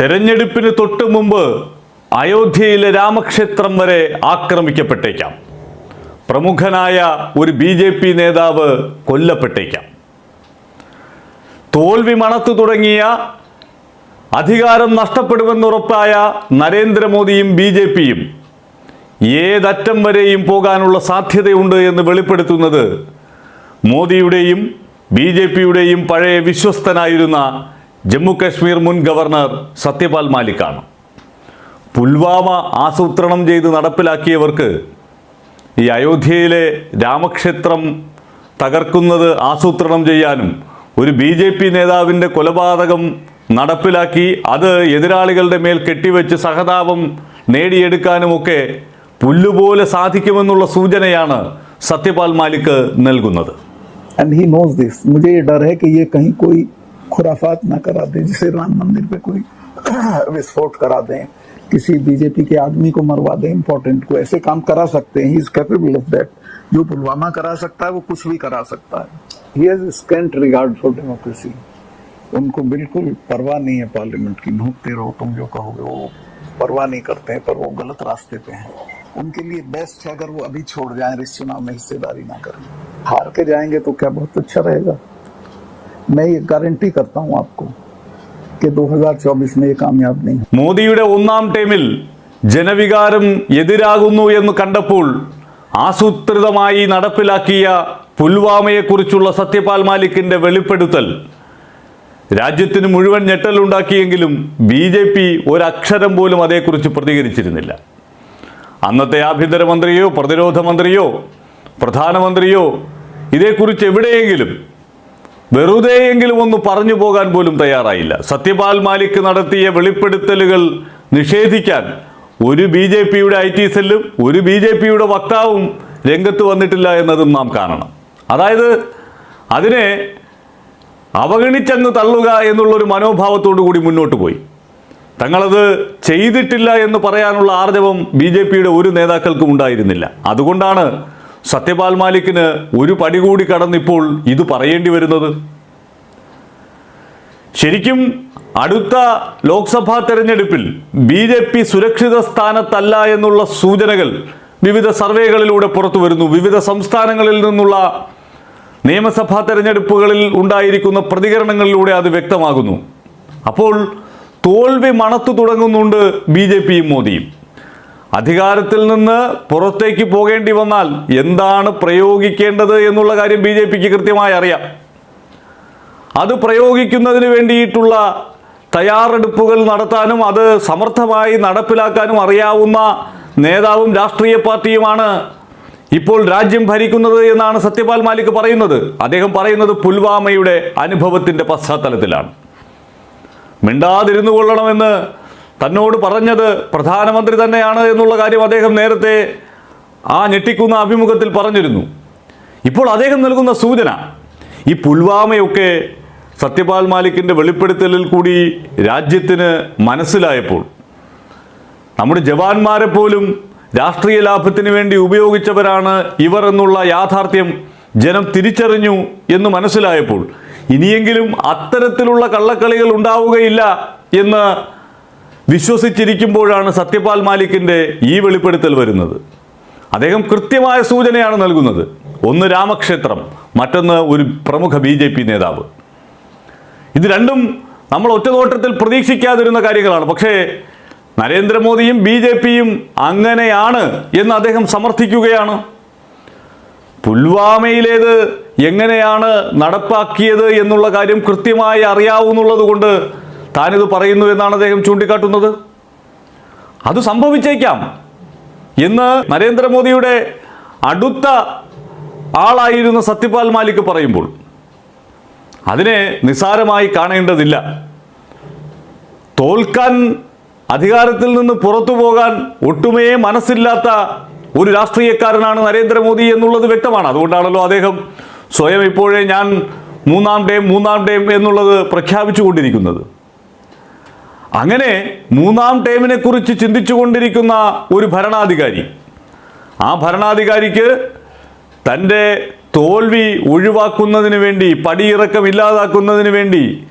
തെരഞ്ഞെടുപ്പിന് തൊട്ട് മുമ്പ് അയോധ്യയിലെ രാമക്ഷേത്രം വരെ ആക്രമിക്കപ്പെട്ടേക്കാം. പ്രമുഖനായ ഒരു ബി ജെ പി നേതാവ് കൊല്ലപ്പെട്ടേക്കാം. തോൽവി മണത്തു തുടങ്ങിയ അധികാരം നഷ്ടപ്പെടുമെന്നുറപ്പായ നരേന്ദ്രമോദിയും ബി ജെ പിയും ഏതറ്റം വരെയും പോകാനുള്ള സാധ്യതയുണ്ട് എന്ന് വെളിപ്പെടുത്തുന്നത് മോദിയുടെയും ബി ജെ പിയുടെയും പഴയ വിശ്വസ്തനായിരുന്ന ജമ്മു കാശ്മീർ മുൻ ഗവർണർ സത്യപാൽ മാലിക്കാണ് പുൽവാമ ആസൂത്രണം ചെയ്ത് നടപ്പിലാക്കിയവർക്ക് ഈ അയോധ്യയിലെ രാമക്ഷേത്രം തകർക്കുന്നത് ആസൂത്രണം ചെയ്യാനും ഒരു ബി ജെ പി നേതാവിൻ്റെ കൊലപാതകം നടപ്പിലാക്കി അത് എതിരാളികളുടെ മേൽ കെട്ടിവെച്ച് സഹതാപം നേടിയെടുക്കാനുമൊക്കെ പുല്ലുപോലെ സാധിക്കുമെന്നുള്ള സൂചനയാണ് സത്യപാൽ മാലിക് നൽകുന്നത് एंड ही नोज दिस मुझे ये डर है कि ये कहीं कोई खुराफात ना करा दे, जैसे राम मंदिर पे कोई विस्फोट करा दें, किसी बीजेपी के आदमी को मरवा दें इम्पोर्टेंट को ऐसे काम करा सकते हैं he is capable of that जो पुलवामा करा सकता है, वो कुछ भी करा सकता है। He has scant regard for democracy उनको बिल्कुल परवाह नहीं है पार्लियामेंट की। नोकते रहो तुम जो कहोगे, वो परवाह नहीं करते हैं, पर वो गलत रास्ते पे हैं। उनके लिए बेस्ट है अगर वो अभी छोड़ जाएँ इस चुनाव में हिस्सेदारी ना करें। हार के जाएँगे तो क्या बहुत अच्छा रहेगा? मैं ये गारंटी करता हूं आपको कि 2024 में ये कामयाब नहीं हो മോദിയുടെ ഒന്നാം ടൈമിൽ ജനവികാരം എതിരാകുന്നു എന്ന് കണ്ടപ്പോൾ ആസൂത്രിതമായി നടപ്പിലാക്കിയ പുൽവാമയെക്കുറിച്ചുള്ള സത്യപാൽ മാലിക്കിന്റെ വെളിപ്പെടുത്തൽ രാജ്യത്തിന് മുഴുവൻ ഞെട്ടലുണ്ടാക്കിയെങ്കിലും ബി ജെ പി ഒരക്ഷരം പോലും അതേക്കുറിച്ച് പ്രതികരിച്ചിരുന്നില്ല അന്നത്തെ ആഭ്യന്തരമന്ത്രിയോ പ്രതിരോധ മന്ത്രിയോ പ്രധാനമന്ത്രിയോ ഇതേക്കുറിച്ച് എവിടെയെങ്കിലും വെറുതെയെങ്കിലും ഒന്ന് പറഞ്ഞു പോകാൻ പോലും തയ്യാറായില്ല. സത്യപാൽ മാലിക് നടത്തിയ വെളിപ്പെടുത്തലുകൾ നിഷേധിക്കാൻ ഒരു ബി ജെ പിയുടെ ഐ ടി സെല്ലും ഒരു ബി ജെ പിയുടെ വക്താവും രംഗത്ത് വന്നിട്ടില്ല എന്നതും നാം കാണണം. അതായത് അതിനെ അവഗണിച്ചങ്ങ് തള്ളുക എന്നുള്ളൊരു മനോഭാവത്തോടു കൂടി മുന്നോട്ട് പോയി. തങ്ങളത് ചെയ്തിട്ടില്ല എന്ന് പറയാനുള്ള ആർജവം ബി ജെ പിയുടെ ഒരു നേതാക്കൾക്കും ഉണ്ടായിരുന്നില്ല. അതുകൊണ്ടാണ് സത്യപാൽ മാലിക്കിന് ഒരു പടി കൂടി കടന്നിപ്പോൾ ഇത് പറയേണ്ടി വരുന്നത്. ശരിക്കും അടുത്ത ലോക്സഭാ തെരഞ്ഞെടുപ്പിൽ ബി ജെ പി സുരക്ഷിത സ്ഥാനത്തല്ല എന്നുള്ള സൂചനകൾ വിവിധ സർവേകളിലൂടെ പുറത്തു വരുന്നു. വിവിധ സംസ്ഥാനങ്ങളിൽ നിന്നുള്ള നിയമസഭാ തെരഞ്ഞെടുപ്പുകളിൽ ഉണ്ടായിരിക്കുന്ന പ്രതികരണങ്ങളിലൂടെ അത് വ്യക്തമാകുന്നു. അപ്പോൾ തോൽവി മണത്തു തുടങ്ങുന്നുണ്ട് ബി ജെ പിയും മോദിയും. അധികാരത്തിൽ നിന്ന് പുറത്തേക്ക് പോകേണ്ടി വന്നാൽ എന്താണ് പ്രയോഗിക്കേണ്ടത് എന്നുള്ള കാര്യം ബി ജെ പിക്ക് കൃത്യമായി അറിയാം. അത് പ്രയോഗിക്കുന്നതിന് വേണ്ടിയിട്ടുള്ള തയ്യാറെടുപ്പുകൾ നടത്താനും അത് സമർത്ഥമായി നടപ്പിലാക്കാനും അറിയാവുന്ന നേതാവും രാഷ്ട്രീയ പാർട്ടിയുമാണ് ഇപ്പോൾ രാജ്യം ഭരിക്കുന്നത് എന്നാണ് സത്യപാൽ മാലിക് പറയുന്നത്. അദ്ദേഹം പറയുന്നത് പുൽവാമയുടെ അനുഭവത്തിന്റെ പശ്ചാത്തലത്തിലാണ്. മിണ്ടാതിരുന്നു കൊള്ളണമെന്ന് തന്നോട് പറഞ്ഞത് പ്രധാനമന്ത്രി തന്നെയാണ് എന്നുള്ള കാര്യം അദ്ദേഹം നേരത്തെ ആ ഞെട്ടിക്കുന്ന അഭിമുഖത്തിൽ പറഞ്ഞിരുന്നു. ഇപ്പോൾ അദ്ദേഹം നൽകുന്ന സൂചന ഈ പുൽവാമയൊക്കെ സത്യപാൽ മാലിക്കിന്റെ വെളിപ്പെടുത്തലിൽ കൂടി രാജ്യത്തിന് മനസ്സിലായപ്പോൾ നമ്മുടെ ജവാന്മാരെ പോലും രാഷ്ട്രീയ ലാഭത്തിന് വേണ്ടി ഉപയോഗിച്ചവരാണ് ഇവർ എന്നുള്ള യാഥാർത്ഥ്യം ജനം തിരിച്ചറിഞ്ഞു എന്ന് മനസ്സിലായപ്പോൾ ഇനിയെങ്കിലും അത്തരത്തിലുള്ള കള്ളക്കളികൾ ഉണ്ടാവുകയില്ല എന്ന് വിശ്വസിച്ചിരിക്കുമ്പോഴാണ് സത്യപാൽ മാലിക്കിന്റെ ഈ വെളിപ്പെടുത്തൽ വരുന്നത്. അദ്ദേഹം കൃത്യമായ സൂചനയാണ് നൽകുന്നത്. ഒന്ന് രാമക്ഷേത്രം മറ്റൊന്ന് ഒരു പ്രമുഖ ബി ജെ പി നേതാവ്. ഇത് രണ്ടും നമ്മൾ ഒറ്റനോട്ടത്തിൽ പ്രതീക്ഷിക്കാതിരുന്ന കാര്യങ്ങളാണ്. പക്ഷേ നരേന്ദ്രമോദിയും ബി ജെ പിയും അങ്ങനെയാണ് എന്ന് അദ്ദേഹം സമർത്ഥിക്കുകയാണ്. പുൽവാമയിലേത് എങ്ങനെയാണ് നടപ്പാക്കിയത് എന്നുള്ള കാര്യം കൃത്യമായി അറിയാവുന്നുള്ളത് കൊണ്ട് താനിത് പറയുന്നു എന്നാണ് അദ്ദേഹം ചൂണ്ടിക്കാട്ടുന്നത്? അത് സംഭവിച്ചേക്കാം. എന്ന് നരേന്ദ്രമോദിയുടെ അടുത്ത ആളായിരുന്ന സത്യപാൽ മാലിക് പറയുമ്പോൾ അതിനെ നിസ്സാരമായി കാണേണ്ടതില്ല. തോൽക്കാൻ അധികാരത്തിൽ നിന്ന് പുറത്തു പോകാൻ ഒട്ടുമേ മനസ്സില്ലാത്ത ഒരു രാഷ്ട്രീയക്കാരനാണ് നരേന്ദ്രമോദി എന്നുള്ളത് വ്യക്തമാണ്. അതുകൊണ്ടാണല്ലോ അദ്ദേഹം സ്വയം ഇപ്പോഴേ ഞാൻ മൂന്നാം ടൈം മൂന്നാം ടൈം എന്നുള്ളത് പ്രഖ്യാപിച്ചുകൊണ്ടിരിക്കുന്നത്. അങ്ങനെ മൂന്നാം ടേമിനെ കുറിച്ച് ചിന്തിച്ചുകൊണ്ടിരിക്കുന്ന ഒരു ഭരണാധികാരി. ആ ഭരണാധികാരിക്ക് തന്റെ തോൽവി ഒഴിവാക്കുന്നതിന് വേണ്ടി പടിയിറക്കം ഇല്ലാതാക്കുന്നതിന് വേണ്ടി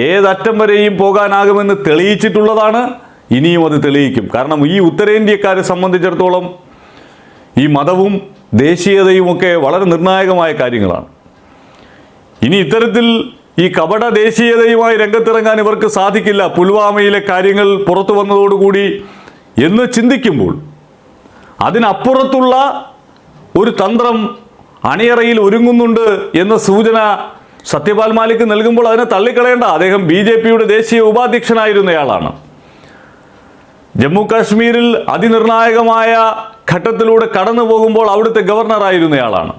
ഏതറ്റം വരെയും പോകാനാകുമെന്ന് തെളിയിച്ചിട്ടുള്ളതാണ്. ഇനിയും അത് തെളിയിക്കും. കാരണം ഈ ഉത്തരേന്ത്യക്കാരെ സംബന്ധിച്ചിടത്തോളം ഈ മതവും ദേശീയതയും ഒക്കെ വളരെ നിർണായകമായ കാര്യങ്ങളാണ്. ഇനി ഇത്തരത്തിൽ ഈ കപട ദേശീയതയുമായി രംഗത്തിറങ്ങാൻ ഇവർക്ക് സാധിക്കില്ല. പുൽവാമയിലെ കാര്യങ്ങൾ പുറത്തു വന്നതോടുകൂടി എന്ന് ചിന്തിക്കുമ്പോൾ അതിനപ്പുറത്തുള്ള ഒരു തന്ത്രം അണിയറയിൽ ഒരുങ്ങുന്നുണ്ട് എന്ന സൂചന സത്യപാൽ മാലിക് നൽകുമ്പോൾ അതിനെ തള്ളിക്കളയേണ്ട. അദ്ദേഹം ബി ജെ പിയുടെ ദേശീയ ഉപാധ്യക്ഷനായിരുന്നയാളാണ്. ജമ്മു കാശ്മീരിൽ അതിനിർണായകമായ ഘട്ടത്തിലൂടെ കടന്നു പോകുമ്പോൾ അവിടുത്തെ ഗവർണറായിരുന്നയാളാണ്.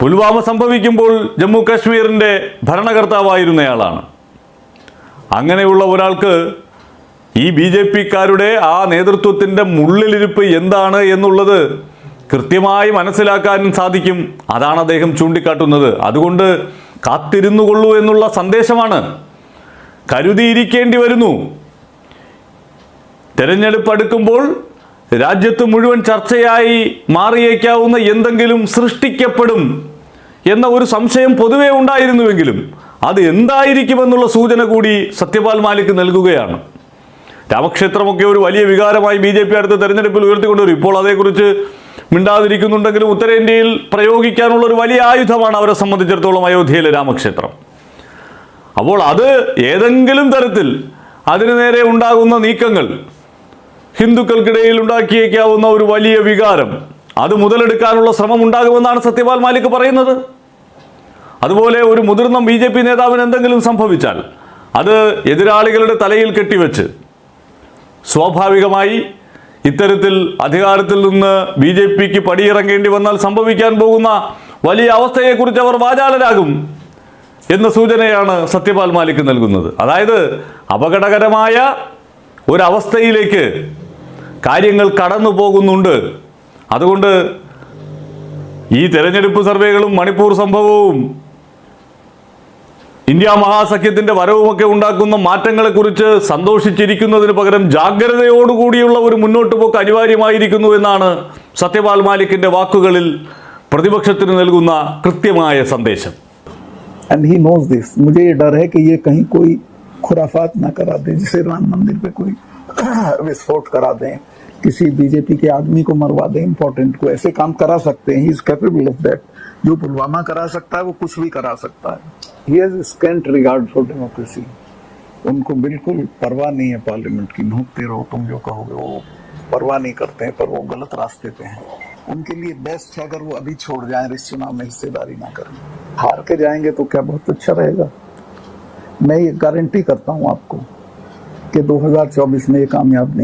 പുൽവാമ സംഭവിക്കുമ്പോൾ ജമ്മു കാശ്മീരിന്റെ ഭരണകർത്താവായിരുന്നയാളാണ്. അങ്ങനെയുള്ള ഒരാൾക്ക് ഈ ബി ജെ പിക്കാരുടെ ആ നേതൃത്വത്തിന്റെ മുള്ളിലിരിപ്പ് എന്താണ് എന്നുള്ളത് കൃത്യമായി മനസ്സിലാക്കാനും സാധിക്കും. അതാണ് അദ്ദേഹം ചൂണ്ടിക്കാട്ടുന്നത്. അതുകൊണ്ട് കാത്തിരുന്നു കൊള്ളൂ എന്നുള്ള സന്ദേശമാണ് കരുതിയിരിക്കേണ്ടി വരുന്നു. തെരഞ്ഞെടുപ്പ് അടുക്കുമ്പോൾ രാജ്യത്ത് മുഴുവൻ ചർച്ചയായി മാറിയേക്കാവുന്ന എന്തെങ്കിലും സൃഷ്ടിക്കപ്പെടും എന്ന ഒരു സംശയം പൊതുവേ ഉണ്ടായിരുന്നുവെങ്കിലും അത് എന്തായിരിക്കുമെന്നുള്ള സൂചന കൂടി സത്യപാൽ മാലിക് നൽകുകയാണ്. രാമക്ഷേത്രമൊക്കെ ഒരു വലിയ വികാരമായി ബി ജെ പി അടുത്ത തെരഞ്ഞെടുപ്പിൽ ഉയർത്തിക്കൊണ്ടുവരും ഇപ്പോൾ അതേക്കുറിച്ച് മിണ്ടാതിരിക്കുന്നുണ്ടെങ്കിലും ഉത്തരേന്ത്യയിൽ പ്രയോഗിക്കാനുള്ള ഒരു വലിയ ആയുധമാണ് അവരെ സംബന്ധിച്ചിടത്തോളം അയോധ്യയിലെ രാമക്ഷേത്രം. അപ്പോൾ അത് ഏതെങ്കിലും തരത്തിൽ അതിനു നേരെ ഉണ്ടാകുന്ന നീക്കങ്ങൾ ഹിന്ദുക്കൾക്കിടയിൽ ഉണ്ടാക്കിയേക്കാവുന്ന ഒരു വലിയ വികാരം. അത് മുതലെടുക്കാനുള്ള ശ്രമം ഉണ്ടാകുമെന്നാണ് സത്യപാൽ മാലിക് പറയുന്നത്. അതുപോലെ ഒരു മുതിർന്ന ബി ജെ പി നേതാവിന് എന്തെങ്കിലും സംഭവിച്ചാൽ അത് എതിരാളികളുടെ തലയിൽ കെട്ടിവെച്ച് സ്വാഭാവികമായി ഇത്തരത്തിൽ അധികാരത്തിൽ നിന്ന് ബി ജെ പിക്ക് പടിയിറങ്ങേണ്ടി വന്നാൽ സംഭവിക്കാൻ പോകുന്ന വലിയ അവസ്ഥയെക്കുറിച്ച് അവർ വാചാലരാകും എന്ന സൂചനയാണ് സത്യപാൽ മാലിക് നൽകുന്നത്. അതായത് അപകടകരമായ ഒരവസ്ഥയിലേക്ക് കാര്യങ്ങൾ കടന്നു പോകുന്നുണ്ട് അതുകൊണ്ട് ഈ തെരഞ്ഞെടുപ്പ് സർവേകളും മണിപ്പൂർ സംഭവവും ഇന്ത്യ മഹാസഖ്യത്തിന്റെ വരവുമൊക്കെ ഉണ്ടാക്കുന്ന മാറ്റങ്ങളെക്കുറിച്ച് സന്തോഷിച്ചിരിക്കുന്നതിന് പകരം ജാഗ്രതയോടുകൂടിയുള്ള ഒരു മുന്നോട്ട് പോക്ക് അനിവാര്യമായിരിക്കുന്നു എന്നാണ് സത്യപാൽ മാലിക്കിന്റെ വാക്കുകളിൽ പ്രതിപക്ഷത്തിന് നൽകുന്ന കൃത്യമായ സന്ദേശം एंड ही नोज दिस मुझे ये डर है कि ये कहीं कोई खुराफात ना करा दे जैसे राम मंदिर पे कोई विस्फोट करा दें। किसी बीजेपी के आदमी को मरवा दें। इम्पोर्टेंट को ऐसे काम करा सकते हैं। इज़ कैपेबल ऑफ़ दैट जो पुलवामा करा सकता है, वो कुछ भी करा सकता है। He has scant regard for democracy उनको बिल्कुल परवाह नहीं है पार्लियामेंट की। भूखते रहो, तुम जो कहोगे वो परवाह नहीं करते हैं, पर वो गलत रास्ते पे हैं। उनके लिए बेस्ट है अगर वो अभी छोड़ जाएँ इस चुनाव में हिस्सेदारी ना करें। हार के जाएँगे तो क्या बहुत अच्छा रहेगा? मैं ये गारंटी करता हूँ आपको। کہ دو ہزار چوبیس میں یہ کامیاب نہیں